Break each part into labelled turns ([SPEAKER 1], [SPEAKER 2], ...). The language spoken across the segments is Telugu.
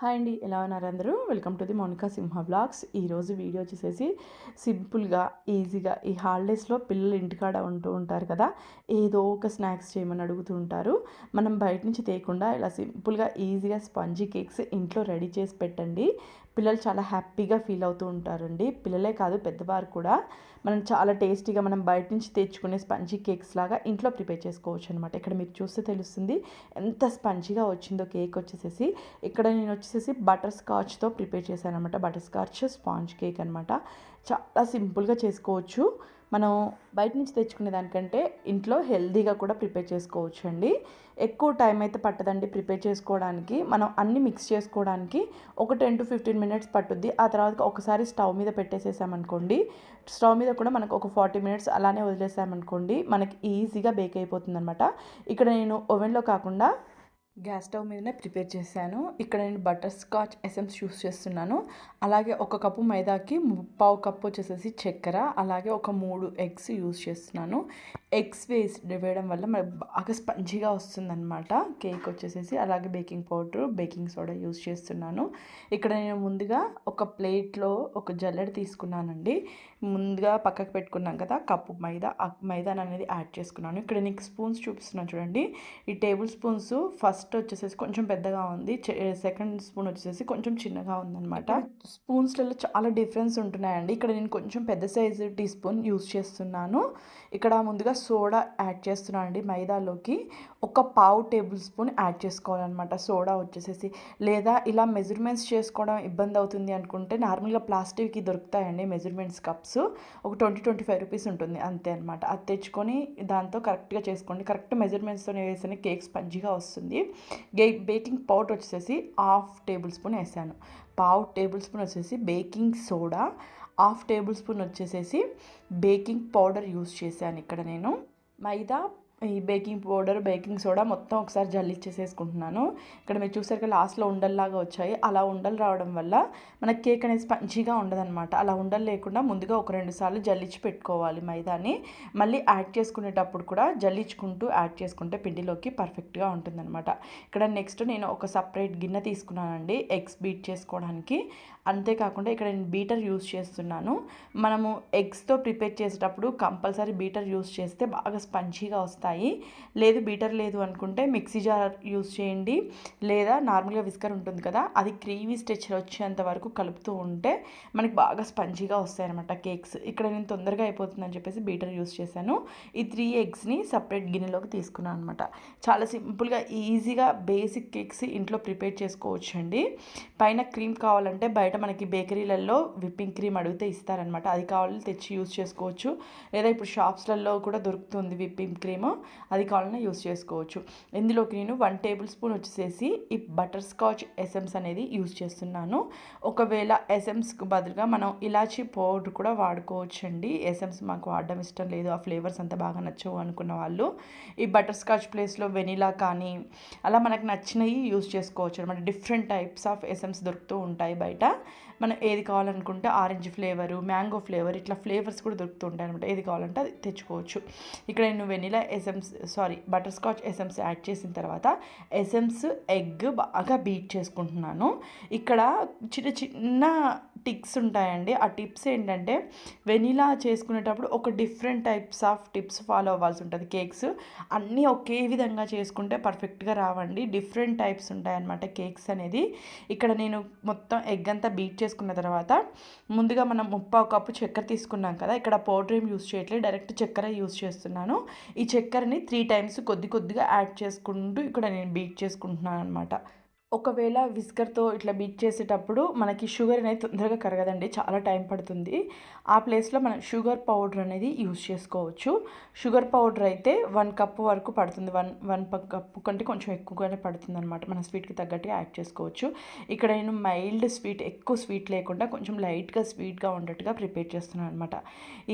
[SPEAKER 1] హాయ్ అండి ఎలా ఉన్నారు అందరూ? Welcome to the Monika Simha blogs ఈరోజు వీడియో వచ్చేసేసి సింపుల్గా ఈజీగా ఈ హాలిడేస్లో పిల్లలు ఇంటికాడ ఉంటూ ఉంటారు కదా ఏదో ఒక స్నాక్స్ చేయమని అడుగుతూ ఉంటారు. మనం బయట నుంచి తేయకుండా ఇలా సింపుల్గా ఈజీగా స్పంజీ కేక్స్ ఇంట్లో రెడీ చేసి పెట్టండి. పిల్లలు చాలా హ్యాపీగా ఫీల్ అవుతూ ఉంటారండి. పిల్లలే కాదు పెద్దవారు కూడా మనం చాలా టేస్టీగా మనం బయట నుంచి తెచ్చుకునే స్పంజీ కేక్స్ లాగా ఇంట్లో ప్రిపేర్ చేసుకోవచ్చు అనమాట ఇక్కడ మీరు చూస్తే తెలుస్తుంది ఎంత స్పంజీగా వచ్చిందో కేక్ వచ్చేసేసి. ఇక్కడ నేను వచ్చేసేసి బటర్ స్కాచ్తో ప్రిపేర్ చేశాను అనమాట బటర్ స్కాచ్ స్పాంజ్ కేక్ అనమాట చాలా సింపుల్గా చేసుకోవచ్చు. మనం బయట నుంచి తెచ్చుకునే దానికంటే ఇంట్లో హెల్తీగా కూడా ప్రిపేర్ చేసుకోవచ్చు అండి ఎక్కువ టైం అయితే పట్టదండి ప్రిపేర్ చేసుకోవడానికి. మనం అన్నీ మిక్స్ చేసుకోవడానికి ఒక టెన్ టు ఫిఫ్టీన్ మినిట్స్ పట్టుద్ది. ఆ తర్వాత ఒకసారి స్టవ్ మీద పెట్టేసేసామనుకోండి స్టవ్ మీద కూడా మనకు ఒక ఫార్టీ మినిట్స్ అలానే వదిలేసామనుకోండి మనకి ఈజీగా బేక్ అయిపోతుంది అనమాట ఇక్కడ నేను ఓవెన్లో కాకుండా గ్యాస్ స్టవ్ మీదనే ప్రిపేర్ చేశాను. ఇక్కడ నేను బటర్ స్కాచ్ ఎసెన్స్ యూస్ చేస్తున్నాను. అలాగే ఒక కప్పు మైదాకి పావు కప్పు వచ్చేసేసి చక్కెర అలాగే ఒక మూడు ఎగ్స్ యూస్ చేస్తున్నాను. ఎగ్స్ వేసి వేయడం వల్ల మనకు బాగా స్పంజీగా వస్తుందన్నమాట. కేక్ వచ్చేసేసి అలాగే baking powder baking soda use చేస్తున్నాను. ఇక్కడ నేను ముందుగా ఒక ప్లేట్లో ఒక జల్లెడ తీసుకున్నానండి. ముందుగా పక్కకు పెట్టుకున్నాం కదా కప్పు మైదా మైదాన్ అనేది యాడ్ చేసుకున్నాను. ఇక్కడ నీకు స్పూన్స్ చూపిస్తున్నాను చూడండి. ఈ టేబుల్ స్పూన్స్ ఫస్ట్ ఫస్ట్ వచ్చేసేసి కొంచెం పెద్దగా ఉంది. సెకండ్ స్పూన్ వచ్చేసి కొంచెం చిన్నగా ఉందన్నమాట. స్పూన్స్లలో చాలా డిఫరెన్స్ ఉంటున్నాయండి. ఇక్కడ నేను కొంచెం పెద్ద సైజు టీ స్పూన్ యూస్ చేస్తున్నాను. ఇక్కడ ముందుగా సోడా యాడ్ చేస్తున్నాను అండి మైదాలోకి. ఒక పావు టేబుల్ స్పూన్ యాడ్ చేసుకోవాలన్నమాట. సోడా వచ్చేసేసి. లేదా ఇలా మెజర్మెంట్స్ చేసుకోవడం ఇబ్బంది అవుతుంది అనుకుంటే నార్మల్గా ప్లాస్టిక్కి దొరుకుతాయండి మెజర్మెంట్స్ కప్స్ ఒక ట్వంటీ ట్వంటీ ఫైవ్ రూపీస్ ఉంటుంది. అంతే అనమాట అది తెచ్చుకొని దాంతో కరెక్ట్గా చేసుకోండి. కరెక్ట్ మెజర్మెంట్స్తో వేసిన కేక్ స్పంజిగా వస్తుంది. బేకింగ్ పౌడర్ వచ్చేసి హాఫ్ టేబుల్ స్పూన్ వేసాను. పావు టేబుల్ స్పూన్ వచ్చేసి baking soda half tablespoon వచ్చేసేసి బేకింగ్ పౌడర్ యూస్ చేశాను ఇక్కడ నేను. మైదా ఈ బేకింగ్ పౌడర్ బేకింగ్ సోడా మొత్తం ఒకసారి జల్లిచ్చేసేసుకుంటున్నాను ఇక్కడ మీరు చూసారు కదా లాస్ట్లో ఉండల్లాగా వచ్చాయి. అలా ఉండలు రావడం వల్ల మన కేక్ అనేది స్పంచిగా ఉండదన్నమాట. అలా ఉండలు లేకుండా ముందుగా ఒక రెండు సార్లు జల్లించి పెట్టుకోవాలి మైదాని. మళ్ళీ యాడ్ చేసుకునేటప్పుడు కూడా జల్లించుకుంటూ యాడ్ చేసుకుంటే పిండిలోకి పర్ఫెక్ట్గా ఉంటుందన్నమాట. ఇక్కడ నెక్స్ట్ నేను ఒక సపరేట్ గిన్నె తీసుకున్నానండి. ఎగ్స్ బీట్ చేసుకోవడానికి. అంతేకాకుండా ఇక్కడ నేను బీటర్ యూస్ చేస్తున్నాను. మనము ఎగ్స్తో ప్రిపేర్ చేసేటప్పుడు కంపల్సరీ బీటర్ యూస్ చేస్తే బాగా స్పంచీగా వస్తాయి. లేదు బీటర్ లేదు అనుకుంటే మిక్సీ జార్ యూస్ చేయండి. లేదా నార్మల్గా విస్కర్ ఉంటుంది కదా అది క్రీమీ స్టెచర్ వచ్చేంత వరకు కలుపుతూ ఉంటే మనకి బాగా స్పంచీగా వస్తాయి అనమాట కేక్స్. ఇక్కడ నేను తొందరగా అయిపోతుందని చెప్పేసి బీటర్ యూస్ చేశాను. ఈ త్రీ ఎగ్స్ని సపరేట్ గిన్నెలోకి తీసుకున్నాను అనమాట చాలా సింపుల్గా ఈజీగా బేసిక్ కేక్స్ ఇంట్లో ప్రిపేర్ చేసుకోవచ్చండి. పైన క్రీమ్ కావాలంటే బయట మనకి బేకరీలలో విప్పింగ్ క్రీమ్ అడిగితే ఇస్తారనమాట అది కావాలని తెచ్చి యూస్ చేసుకోవచ్చు. లేదా ఇప్పుడు షాప్స్లలో కూడా దొరుకుతుంది విప్పింగ్ క్రీమ్. అది కావాలని యూస్ చేసుకోవచ్చు. ఇందులోకి నేను వన్ టేబుల్ స్పూన్ వచ్చేసేసి ఈ బటర్ స్కాచ్ ఎసెమ్స్ అనేది యూస్ చేస్తున్నాను. ఒకవేళ ఎసెమ్స్కి బదులుగా మనం ఇలాచీ పౌడర్ కూడా వాడుకోవచ్చు అండి ఎసెమ్స్ మాకు వాడడం ఇష్టం లేదు. ఆ ఫ్లేవర్స్ అంత బాగా నచ్చవు అనుకున్న వాళ్ళు. ఈ బటర్ స్కాచ్ ప్లేస్లో వెనిలా కానీ అలా మనకు నచ్చినవి యూస్ చేసుకోవచ్చు అనమాట డిఫరెంట్ టైప్స్ ఆఫ్ ఎసెమ్స్ దొరుకుతూ ఉంటాయి బయట. మనం ఏది కావాలనుకుంటే ఆరెంజ్ ఫ్లేవరు మ్యాంగో ఫ్లేవర్ ఇట్లా ఫ్లేవర్స్ కూడా దొరుకుతుంటాయి అనమాట ఏది కావాలంటే అది తెచ్చుకోవచ్చు. ఇక్కడ నేను vanilla essence sorry butterscotch essence add చేసిన తర్వాత ఎసెమ్స్ ఎగ్ బాగా బీట్ చేసుకుంటున్నాను. ఇక్కడ చిన్న చిన్న టిప్స్ ఉంటాయండి. ఆ టిప్స్ ఏంటంటే వెనీలా చేసుకునేటప్పుడు ఒక different types of tips follow అవ్వాల్సి ఉంటుంది. కేక్స్ అన్నీ ఒకే విధంగా చేసుకుంటే పర్ఫెక్ట్గా రావండి. డిఫరెంట్ టైప్స్ ఉంటాయన్నమాట కేక్స్ అనేది. ఇక్కడ నేను మొత్తం ఎగ్ అంతా బీట్ చేసుకున్న తర్వాత ముందుగా మనం ముప్పావు కప్పు చక్కెర తీసుకున్నాం కదా ఇక్కడ పౌడర్ ఏం యూస్ చేయట్లేదు. డైరెక్ట్ చక్కెర యూస్ చేస్తున్నాను. ఈ చక్కెరని త్రీ టైమ్స్ కొద్ది కొద్దిగా యాడ్ చేసుకుంటూ ఇక్కడ నేను బీట్ చేసుకుంటున్నాను అనమాట ఒకవేళ విస్కర్తో ఇట్లా బీట్ చేసేటప్పుడు మనకి షుగర్ అనేది తొందరగా కరగదండి చాలా టైం పడుతుంది. ఆ ప్లేస్లో మనం షుగర్ పౌడర్ అనేది యూస్ చేసుకోవచ్చు. షుగర్ పౌడర్ అయితే వన్ కప్ వరకు పడుతుంది. వన్ వన్ కప్పు కంటే కొంచెం ఎక్కువగానే పడుతుంది అనమాట మన స్వీట్కి తగ్గట్టుగా యాడ్ చేసుకోవచ్చు. ఇక్కడ నేను మైల్డ్ స్వీట్ ఎక్కువ స్వీట్ లేకుండా కొంచెం లైట్గా స్వీట్గా ఉండేట్టుగా ప్రిపేర్ చేస్తున్నాను అనమాట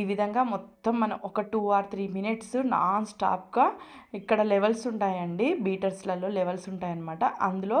[SPEAKER 1] ఈ విధంగా మొత్తం మనం ఒక two or three minutes non స్టాప్గా ఇక్కడ లెవెల్స్ ఉంటాయండి. బీటర్స్లలో లెవెల్స్ ఉంటాయన్నమాట. అందులో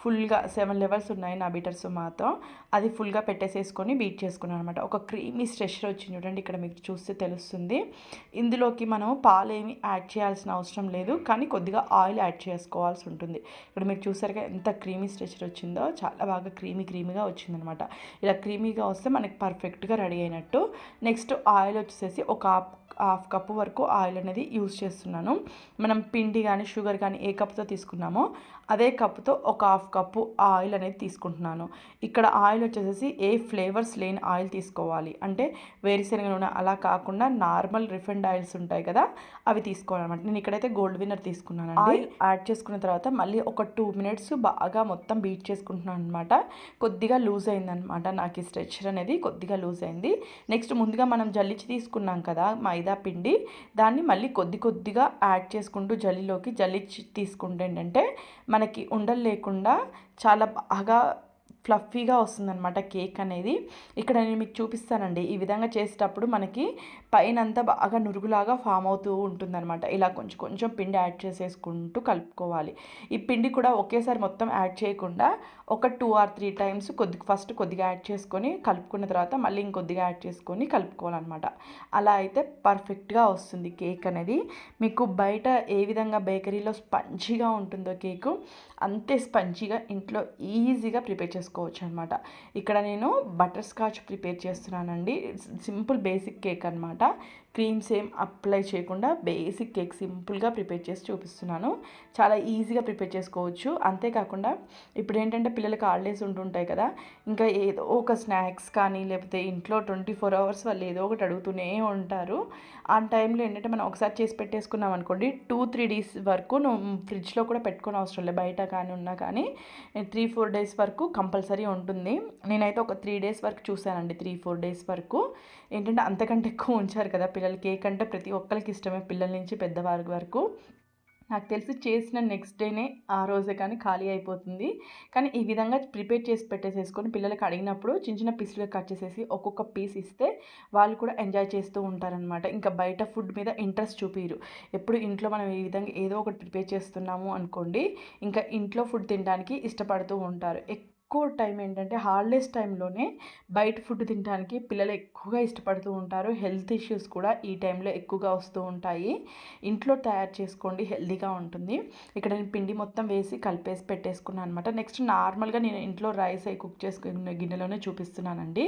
[SPEAKER 1] ఫుల్గా సెవెన్ లెవెల్స్ ఉన్నాయి నా బీటర్స్ మాత్రం. అది ఫుల్గా పెట్టేసేసుకొని బీట్ చేసుకున్నాను అనమాట ఒక క్రీమీ స్ట్రెషర్ వచ్చింది చూడండి ఇక్కడ మీకు చూస్తే తెలుస్తుంది. ఇందులోకి మనం పాలు ఏమి యాడ్ చేయాల్సిన అవసరం లేదు కానీ కొద్దిగా ఆయిల్ యాడ్ చేసుకోవాల్సి ఉంటుంది. ఇక్కడ మీరు చూసారుగా ఎంత క్రీమీ స్ట్రెచర్ వచ్చిందో చాలా బాగా క్రీమీ క్రీమీగా వచ్చిందనమాట ఇలా క్రీమీగా వస్తే మనకి పర్ఫెక్ట్గా రెడీ అయినట్టు. నెక్స్ట్ ఆయిల్ వచ్చేసి ఒక హాఫ్ కప్పు వరకు ఆయిల్ అనేది యూస్ చేస్తున్నాను. మనం పిండి కానీ షుగర్ కానీ ఏ కప్తో తీసుకున్నామో అదే కప్తో ఒక హాఫ్ కప్పు ఆయిల్ అనేది తీసుకుంటున్నాను. ఇక్కడ ఆయిల్ వచ్చేసేసి ఏ ఫ్లేవర్స్ లేని ఆయిల్ తీసుకోవాలి. అంటే వేరుశనగ నూనె అలా కాకుండా నార్మల్ రిఫైండ్ ఆయిల్స్ ఉంటాయి కదా అవి తీసుకోవాలన్నమాట. నేను ఇక్కడైతే గోల్డ్ విన్నర్ తీసుకున్నాను ఆయిల్ యాడ్ చేసుకున్న తర్వాత మళ్ళీ ఒక టూ మినిట్స్ బాగా మొత్తం బీట్ చేసుకుంటున్నాను అనమాట కొద్దిగా లూజ్ అయిందనమాట నాకు ఈ స్ట్రెచర్ అనేది కొద్దిగా లూజ్ అయింది. నెక్స్ట్ ముందుగా మనం జల్లిచి తీసుకున్నాం కదా మైదా పిండి దాన్ని మళ్ళీ కొద్ది కొద్దిగా యాడ్ చేసుకుంటూ జల్లిలోకి జల్లిచ్చి తీసుకుంటే ఏంటంటే మనకి ఉండలు లేకుండా చాలా బాగా ఫ్లఫీగా వస్తుందన్నమాట కేక్ అనేది. ఇక్కడ నేను మీకు చూపిస్తానండి. ఈ విధంగా చేసేటప్పుడు మనకి పైన అంతా బాగా నురుగులాగా ఫామ్ అవుతూ ఉంటుందన్నమాట. ఇలా కొంచెం కొంచెం పిండి యాడ్ చేసేసుకుంటూ కలుపుకోవాలి. ఈ పిండి కూడా ఒకేసారి మొత్తం యాడ్ చేయకుండా ఒక టూ ఆర్ త్రీ టైమ్స్ కొద్ది ఫస్ట్ కొద్దిగా యాడ్ చేసుకొని కలుపుకున్న తర్వాత మళ్ళీ ఇంకొద్దిగా యాడ్ చేసుకొని కలుపుకోవాలన్నమాట. అలా అయితే పర్ఫెక్ట్గా వస్తుంది కేక్ అనేది. మీకు బయట ఏ విధంగా బేకరీలో స్పంజీగా ఉంటుందో కేకు అంతే స్పంజీగా ఇంట్లో ఈజీగా ప్రిపేర్ చేసుకోవాలి చేసుకోవచ్చు అనమాట ఇక్కడ నేను బటర్ స్కాచ్ ప్రిపేర్ చేస్తున్నానండి. సింపుల్ బేసిక్ కేక్ అనమాట క్రీమ్స్ ఏం అప్లై చేయకుండా బేసిక్ కేక్ సింపుల్గా ప్రిపేర్ చేసి చూపిస్తున్నాను. చాలా ఈజీగా ప్రిపేర్ చేసుకోవచ్చు. అంతేకాకుండా ఇప్పుడు ఏంటంటే పిల్లలకి హాలిడేస్ ఉంటుంటాయి కదా ఇంకా ఏదో ఒక స్నాక్స్ కానీ లేకపోతే ఇంట్లో ట్వంటీ ఫోర్ అవర్స్ వాళ్ళు ఏదో ఒకటి అడుగుతూనే ఉంటారు. ఆ టైంలో ఏంటంటే మనం ఒకసారి చేసి పెట్టేసుకున్నాం అనుకోండి టూ త్రీ డేస్ వరకు నువ్వు ఫ్రిడ్జ్లో కూడా పెట్టుకోని అవసరం లేదు బయట కానీ ఉన్నా కానీ. త్రీ ఫోర్ డేస్ వరకు కంపల్సరీ ఉంటుంది. నేనైతే ఒక త్రీ డేస్ వరకు చూశానండి త్రీ ఫోర్ డేస్ వరకు. ఏంటంటే అంతకంటే ఎక్కువ ఉంచారు కదా పిల్లలు. కేక్ అంటే ప్రతి ఒక్కరికి ఇష్టమే పిల్లల నుంచి పెద్దవారి వరకు. నాకు తెలిసి చేసిన నెక్స్ట్ డేనే ఆ రోజే కానీ ఖాళీ అయిపోతుంది. కానీ ఈ విధంగా ప్రిపేర్ చేసి పెట్టేసేసుకొని పిల్లలకి అడిగినప్పుడు చిన్న చిన్న పీసులుగా కట్ చేసేసి ఒక్కొక్క పీస్ ఇస్తే వాళ్ళు కూడా ఎంజాయ్ చేస్తూ ఉంటారనమాట ఇంకా బయట ఫుడ్ మీద ఇంట్రెస్ట్ చూపిరు ఎప్పుడు ఇంట్లో మనం ఈ విధంగా ఏదో ఒకటి ప్రిపేర్ చేస్తున్నాము అనుకోండి ఇంకా ఇంట్లో ఫుడ్ తినడానికి ఇష్టపడుతూ ఉంటారు. ఎక్కువ టైం ఏంటంటే హాలిడేస్ టైంలోనే బయట ఫుడ్ తినడానికి పిల్లలు ఎక్కువగా ఇష్టపడుతూ ఉంటారు. హెల్త్ ఇష్యూస్ కూడా ఈ టైంలో ఎక్కువగా వస్తూ ఉంటాయి. ఇంట్లో తయారు చేసుకోండి హెల్తీగా ఉంటుంది. ఇక్కడ నేను పిండి మొత్తం వేసి కలిపేసి పెట్టేసుకున్నాను అనమాట నెక్స్ట్ నార్మల్గా నేను ఇంట్లో రైస్ అవి కుక్ చేసుకున్న గిన్నెలోనే చూపిస్తున్నానండి.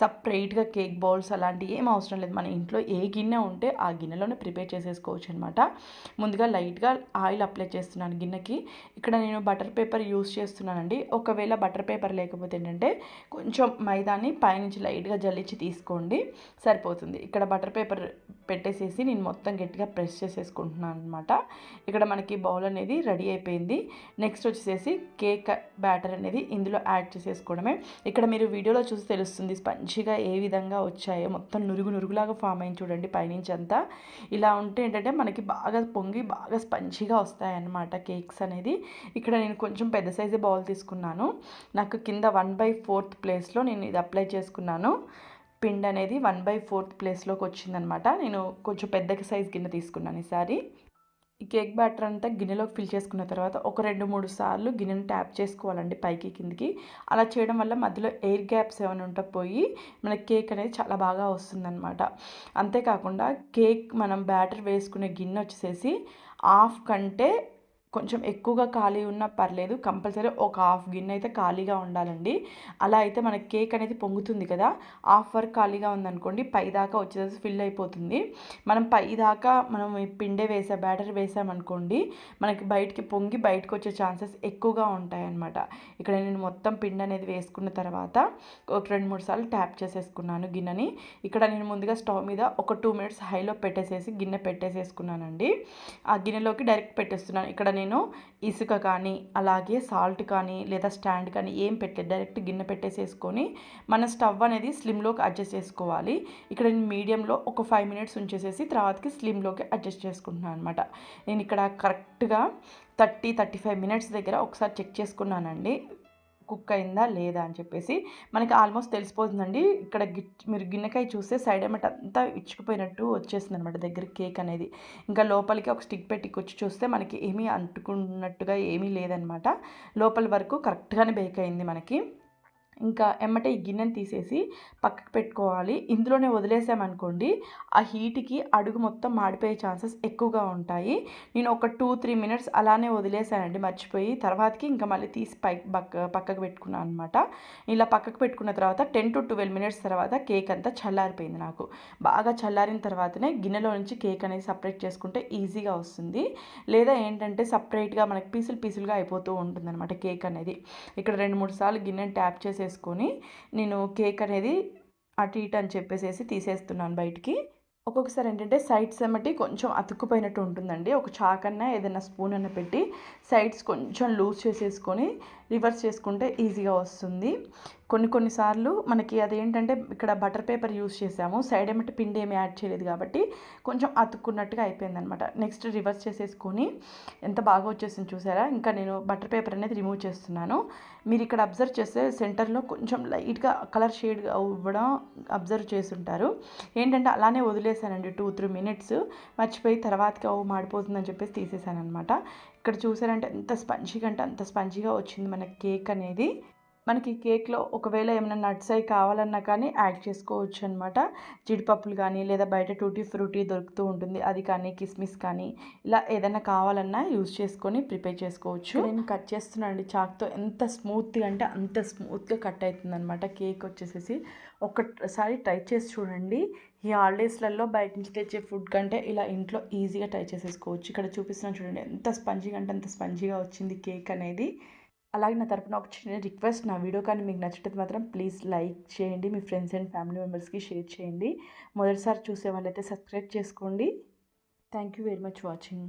[SPEAKER 1] సపరేట్గా కేక్ బౌల్స్ అలాంటివి ఏం అవసరం లేదు. మన ఇంట్లో ఏ గిన్నె ఉంటే ఆ గిన్నెలోనే ప్రిపేర్ చేసేసుకోవచ్చు అనమాట ముందుగా లైట్గా ఆయిల్ అప్లై చేస్తున్నాను గిన్నెకి. ఇక్కడ నేను బటర్ పేపర్ యూస్ చేస్తున్నానండి. ఒకవేళ బటర్ పేపర్ లేకపోతే ఏంటంటే కొంచెం మైదాన్ని పైనుంచి లైట్గా జల్లించి తీసుకోండి సరిపోతుంది. ఇక్కడ బటర్ పేపర్ పెట్టేసేసి నేను మొత్తం గట్టిగా ప్రెస్ చేసేసుకుంటున్నాను అనమాట ఇక్కడ మనకి బౌల్ అనేది రెడీ అయిపోయింది. నెక్స్ట్ వచ్చేసేసి కేక్ బ్యాటర్ అనేది ఇందులో యాడ్ చేసేసుకోవడమే. ఇక్కడ మీరు వీడియోలో చూసి తెలుస్తుంది స్పంచిగా ఏ విధంగా వచ్చాయో. మొత్తం నురుగు నురుగులాగా ఫామ్ అయింది చూడండి పైనుంచి అంతా. ఇలా ఉంటే ఏంటంటే మనకి బాగా పొంగి బాగా స్పంచిగా వస్తాయన్నమాట కేక్స్ అనేది. ఇక్కడ నేను కొంచెం పెద్ద సైజు బౌల్ తీసుకున్నాను. నాకు కింద వన్ బై ఫోర్త్ ప్లేస్లో నేను ఇది అప్లై చేసుకున్నాను. పిండి అనేది వన్ బై ఫోర్త్ ప్లేస్లోకి వచ్చిందనమాట. నేను కొంచెం పెద్ద సైజ్ గిన్నె తీసుకున్నాను ఈసారి ఈ కేక్ బ్యాటర్ అంతా గిన్నెలోకి ఫిల్ చేసుకున్న తర్వాత ఒక రెండు మూడు సార్లు గిన్నెను ట్యాప్ చేసుకోవాలండి పైకి కిందికి. అలా చేయడం వల్ల మధ్యలో ఎయిర్ గ్యాప్స్ ఏమైనా ఉంటే పోయి మన కేక్ అనేది చాలా బాగా వస్తుందన్నమాట అంతేకాకుండా కేక్ మనం బ్యాటర్ వేసుకునే గిన్నె వచ్చేసేసి హాఫ్ కంటే కొంచెం ఎక్కువగా ఖాళీ ఉన్నా పర్లేదు. కంపల్సరీ ఒక హాఫ్ గిన్నె అయితే ఖాళీగా ఉండాలండి. అలా అయితే మన కేక్ అనేది పొంగుతుంది కదా. హాఫ్ వరకు ఖాళీగా ఉందనుకోండి పై దాకా వచ్చేసి ఫిల్ అయిపోతుంది. మనం పై దాకా మనం ఈ పిండే వేసా బ్యాటర్ వేసామనుకోండి మనకి బయటికి పొంగి బయటకు వచ్చే ఛాన్సెస్ ఎక్కువగా ఉంటాయన్నమాట. ఇక్కడ నేను మొత్తం పిండి అనేది వేసుకున్న తర్వాత ఒక రెండు మూడు సార్లు ట్యాప్ చేసేసుకున్నాను గిన్నెని. ఇక్కడ నేను ముందుగా స్టవ్ మీద ఒక టూ మినిట్స్ హైలో పెట్టేసేసి గిన్నె పెట్టేసేసుకున్నానండి. ఆ గిన్నెలోకి డైరెక్ట్ పెట్టేస్తున్నాను. ఇక్కడ నేను ఇసుక కానీ అలాగే సాల్ట్ కానీ లేదా స్టాండ్ కానీ ఏం పెట్టలేదు. డైరెక్ట్ గిన్నె పెట్టేసేసుకొని మన స్టవ్ అనేది స్లిమ్లోకి అడ్జస్ట్ చేసుకోవాలి. ఇక్కడ నేను మీడియంలో ఒక ఫైవ్ మినిట్స్ ఉంచేసేసి తర్వాతకి స్లిమ్లోకి అడ్జస్ట్ చేసుకుంటున్నాను అనమాట నేను ఇక్కడ కరెక్ట్గా థర్టీ థర్టీ ఫైవ్ మినిట్స్ దగ్గర ఒకసారి చెక్ చేసుకున్నానండి. కుక్ అయిందా లేదా అని చెప్పేసి మనకి ఆల్మోస్ట్ తెలిసిపోతుందండి. ఇక్కడ గి మీరు గిన్నెకాయ చూస్తే సైడ్ ఎమ్మట అంతా ఇచ్చుకుపోయినట్టు వచ్చేసింది అనమాట దగ్గర కేక్ అనేది. ఇంకా లోపలికి ఒక స్టిక్ పెట్టి కొచ్చి చూస్తే మనకి ఏమీ అంటుకున్నట్టుగా ఏమీ లేదనమాట లోపల వరకు కరెక్ట్గానే బేక్ అయింది మనకి. ఇంకా ఎమ్మటే ఈ గిన్నెని తీసేసి పక్కకు పెట్టుకోవాలి. ఇందులోనే వదిలేసామనుకోండి ఆ హీట్కి అడుగు మొత్తం మాడిపోయే ఛాన్సెస్ ఎక్కువగా ఉంటాయి. నేను ఒక టూ త్రీ మినిట్స్ అలానే వదిలేసానండి మర్చిపోయి. తర్వాతకి ఇంకా మళ్ళీ తీసి పై పక్క పక్కకు పెట్టుకున్నాను అనమాట ఇలా పక్కకు పెట్టుకున్న తర్వాత టెన్ టు ట్వెల్వ్ మినిట్స్ తర్వాత కేక్ అంతా చల్లారిపోయింది నాకు. బాగా చల్లారిన తర్వాతనే గిన్నెలో నుంచి కేక్ అనేది సపరేట్ చేసుకుంటే ఈజీగా వస్తుంది. లేదా ఏంటంటే సపరేట్గా మనకి పీసులు పీసులుగా అయిపోతూ ఉంటుంది అనమాట కేక్ అనేది. ఇక్కడ రెండు మూడు సార్లు గిన్నెని ట్యాప్ చేసేసుకొని నేను కేక్ అనేది అటు ఇటు అని చెప్పేసేసి తీసేస్తున్నాను బయటికి. ఒక్కొక్కసారి ఏంటంటే సైడ్స్ ఏమిటి కొంచెం అతుక్కుపోయినట్టు ఉంటుందండి. ఒక చాకన్నా ఏదైనా స్పూన్ అన్న పెట్టి సైడ్స్ కొంచెం లూజ్ చేసేసుకొని రివర్స్ చేసుకుంటే ఈజీగా వస్తుంది. కొన్ని కొన్నిసార్లు మనకి అదేంటంటే ఇక్కడ బటర్ పేపర్ యూస్ చేసాము. సైడ్ ఏమిటి పిండి ఏమి యాడ్ చేయలేదు కాబట్టి కొంచెం అతుక్కున్నట్టుగా అయిపోయిందనమాట. నెక్స్ట్ రివర్స్ చేసేసుకొని ఎంత బాగా వచ్చేసింది చూసారా? ఇంకా నేను బటర్ పేపర్ అనేది రిమూవ్ చేస్తున్నాను. మీరు ఇక్కడ అబ్జర్వ్ చేస్తే సెంటర్లో కొంచెం లైట్గా కలర్ షేడ్ అవ్వడం అబ్జర్వ్ చేస్తుంటారు. ఏంటంటే అలానే వదిలేసానండి టూ త్రీ మినిట్స్. మర్చిపోయి తర్వాతకి అవు మాడిపోతుందని చెప్పేసి తీసేసాను అనమాట ఇక్కడ చూసారంటే ఎంత స్పంజీగా అంటే అంత స్పంజీగా వచ్చింది మన కేక్ అనేది. మనకి కేక్లో ఒకవేళ ఏమైనా నట్స్ అవి కావాలన్నా కానీ యాడ్ చేసుకోవచ్చు అనమాట జీడిపప్పులు కానీ లేదా బయట టూటీ ఫ్రూటీ దొరుకుతూ ఉంటుంది. అది కానీ కిస్మిస్ కానీ ఇలా ఏదైనా కావాలన్నా యూజ్ చేసుకొని ప్రిపేర్ చేసుకోవచ్చు. నేను కట్ చేస్తున్నానండి చాక్తో ఎంత స్మూత్గా అంటే అంత స్మూత్గా కట్ అవుతుంది అనమాట కేక్ వచ్చేసేసి. ఒకసారి ట్రై చేసి చూడండి. ఈ హాలిడేస్లలో బయట నుంచి తెచ్చే ఫుడ్ కంటే ఇలా ఇంట్లో ఈజీగా ట్రై చేసేసుకోవచ్చు. ఇక్కడ చూపిస్తున్నాను చూడండి. ఎంత స్పంజీగా అంటే అంత స్పంజీగా వచ్చింది కేక్ అనేది. అలాగే నా తరపున ఒక చిన్న రిక్వెస్ట్ నా వీడియో కానీ మీకు నచ్చితే మాత్రం ప్లీజ్ లైక్ చేయండి మీ ఫ్రెండ్స్ అండ్ ఫ్యామిలీ మెంబర్స్కి షేర్ చేయండి. మొదటిసారి చూసే వాళ్ళైతే సబ్స్క్రైబ్ చేసుకోండి. Thank you very much watching.